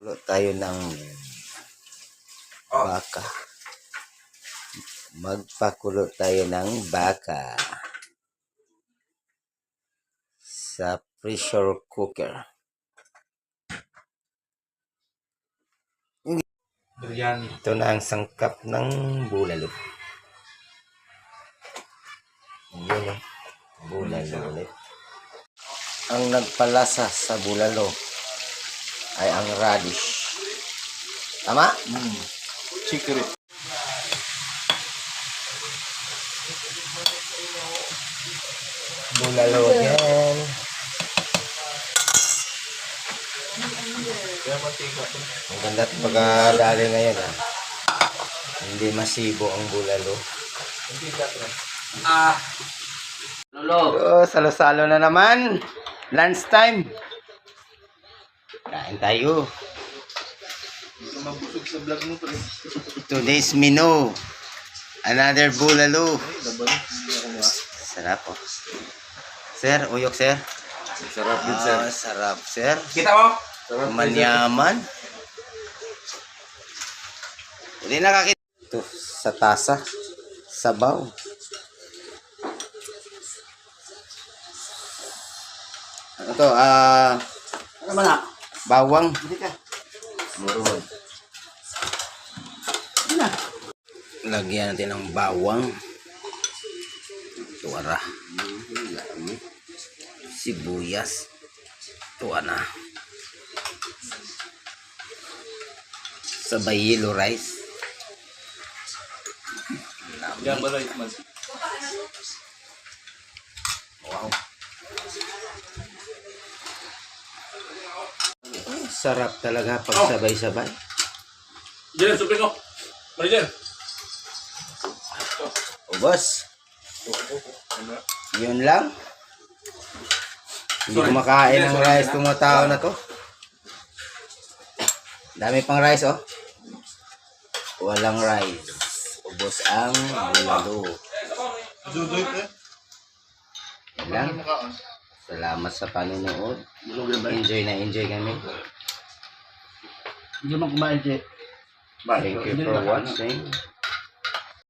Kulo tayo ng baka. Magpakulo tayo ng baka sa pressure cooker. Biryani. Ito na ang sangkap ng bulalo. Yun eh. Bulalo ulit. Ang nagpalasa sa bulalo ay ang radish. Tama? Mm. Secret. Bulalo yan. Ang ganda at pagkadali ngayon ah. Hindi masibo ang bulalo. Ah. Lolo. Oh, salo-salo na naman. Lunch time. Kain tayo. Mabusog sa vlog mo pre. Today's menu. Another bulalo. Sarap oh. Sir, uyok sir. Sarap Ah, sarap sir. Kita mo? Sarap Manyaman. Hindi nakakita. Ito, sa tasa. Sabaw. Ano to? Ah, Ano ba na? Bawang. Na. Lagyan natin ng bawang. Tuwara. Sibuyas. Tuwa na. Sabay yellow rice. Yan ba right man? Wow. Sarap talaga pag sabay-sabay. Jen, supin ko. Mari Jen. Ubos. Yun lang. Hindi kumakain ng rice itong mga tao na to. Dami pang rice, oh. Walang rice. Ubos ang bulalo. Dudoy pre. Yan lang. Salamat sa panonood. Enjoy na enjoy kami. Hindi mo kumain, Che. Thank you for watching.